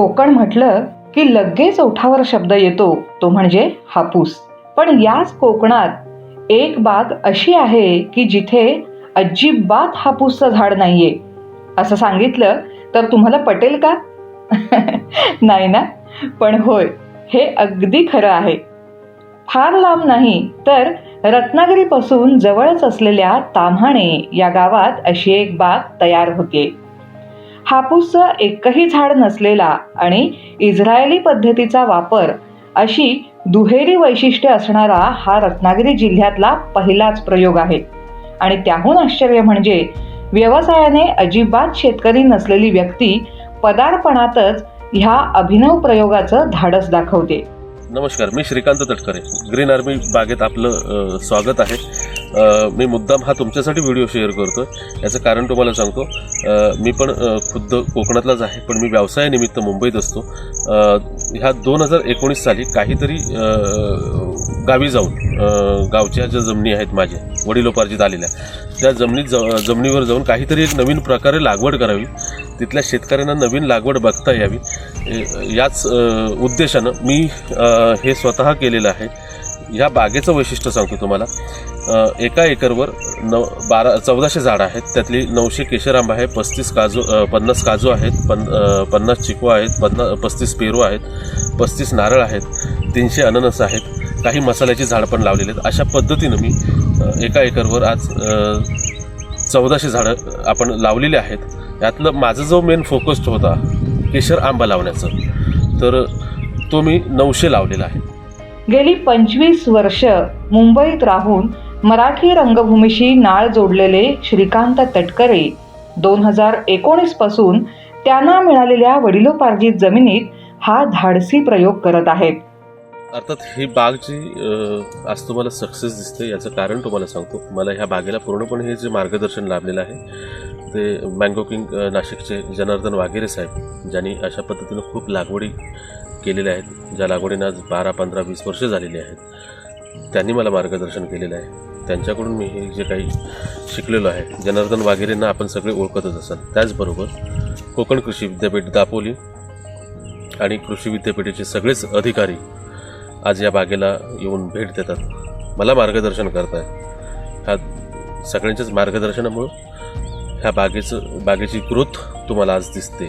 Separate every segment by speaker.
Speaker 1: कोकण म्हटलं की लगेच ओठावर शब्द येतो तो म्हणजे हापूस. पण याच कोकणात एक बाग अशी आहे की जिथे अजिबात हापूसचं झाड नाहीये. असं सांगितलं तर तुम्हाला पटेल का? नाही ना? पण होय हे अगदी खरं आहे. फार लांब नाही तर रत्नागिरीपासून जवळच असलेल्या ताम्हाणे या गावात अशी एक बाग तयार होते. हापूसचं एकही झाड नसलेला आणि इस्रायली पद्धतीचा वापर अशी दुहेरी वैशिष्ट्य असणारा हा रत्नागिरी जिल्ह्यातला पहिलाच प्रयोग आहे. आणि त्याहून आश्चर्य म्हणजे व्यवसायाने अजिबात शेतकरी नसलेली व्यक्ती पदार्पणातच ह्या अभिनव प्रयोगाचं धाडस दाखवते.
Speaker 2: नमस्कार मी श्रीकांत तटकरे. ग्रीन आर्मी बागेत आपलं स्वागत आहे. मी मुद्दाम हा तुमच्यासाठी व्हिडिओ शेअर करतो याचं कारण तुम्हाला सांगतो. मी पण खुद्द कोकणातलाच आहे पण मी व्यवसायानिमित्त मुंबईत असतो. ह्या दोन हजार एकोणीस साली काहीतरी गावी जाऊन गावच्या ज्या जमिनी आहेत माझ्या वडिलोपार्जित आलेल्या त्या जमिनीत ज जमिनीवर जाऊन काहीतरी एक नवीन प्रकारे लागवड करावी. तिथल्या शेतकऱ्यांना नवीन लागवड बघता यावी. याच उद्देशानं मी हे स्वतः केलेलं आहे. ह्या बागेचं वैशिष्ट्य सांगतो तुम्हाला. एका एकरवर नऊ बारा चौदाशे झाडं आहेत. त्यातली नऊशे केशर आंबा आहे पस्तीस काजू पन्नास काजू आहेत पन पन्नास चिकू आहेत पन्ना पस्तीस पेरू आहेत पस्तीस नारळ आहेत तीनशे अननस आहेत. काही मसाल्याची झाडं पण लावलेली आहेत. अशा पद्धतीनं मी एका एकरवर आज चौदाशे झाडं आपण लावलेली आहेत. यातलं माझं जो मेन फोकस्ड होता केशर आंबा लावण्याचं तर तो मी नऊशे लावलेला आहे.
Speaker 1: गेली पंचवीस वर्ष मुंबईत राहून मराठी रंगभूमीशी नाळ जोडलेले श्रीकांत तटकरे दोन हजार एकोणीसपासून त्यांना मिळालेल्या वडिलोपार्जित जमिनीत हा धाडसी प्रयोग करत आहेत.
Speaker 2: अर्थात ही बाग जी आज तुम्हाला सक्सेस दिसते याचं कारण तुम्हाला सांगतो. मला ह्या बागेला पूर्णपणे हे जे मार्गदर्शन लाभलेलं आहे ते मँगो किंग नाशिकचे जनार्दन वाघेरे साहेब ज्यांनी अशा पद्धतीनं खूप लागवडी केलेल्या आहेत ज्या लागवडीनं आज बारा पंधरा वीस वर्ष झालेली आहेत. त्यांनी मला मार्गदर्शन केलेलं आहे. त्यांच्याकडून मी हे जे काही शिकलेलो आहे जनार्दन वाघेरेंना आपण सगळे ओळखतच असाल. त्याचबरोबर कोकण कृषी विद्यापीठ दापोली आणि कृषी विद्यापीठाचे सगळेच अधिकारी आज या बागेला येऊन भेट देतात. मला मार्गदर्शन करतायत ह्या सगळ्यांच्याच मार्गदर्शनामुळं ह्या बागेचं बागेची ग्रोथ तुम्हाला आज दिसते.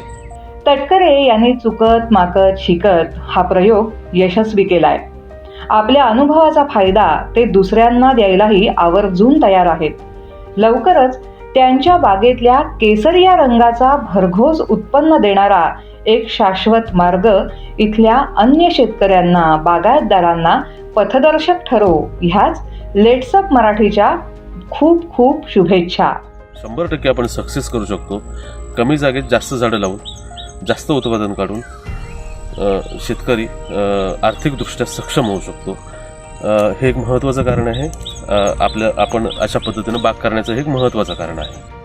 Speaker 1: तटकरे यांनी चुकत माकत शिकत हा प्रयोग यशस्वी केलाय. आपल्या अनुभवाचा फायदा ते दुसऱ्यांना द्यायलाही आवर्जून तयार आहेत. लवकरच त्यांच्या बागेतल्या केसरिया रंगाचा भरघोस उत्पन्न देणारा एक शाश्वत मार्ग इथल्या अन्य शेतकऱ्यांना बागायतदारांना पथदर्शक ठरो ह्याच लेट्सअप मराठीच्या खूप खूप शुभेच्छा.
Speaker 2: शंभर टक्के आपण सक्सेस करू शकतो. कमी जागेत जास्त झाडं लावून जास्त उत्पादन काढून शेतकरी आर्थिकदृष्ट्या सक्षम होऊ शकतो. हे एक महत्त्वाचं कारण आहे. आपलं आपण अशा पद्धतीनं बाग करण्याचं हे एक महत्त्वाचं कारण आहे.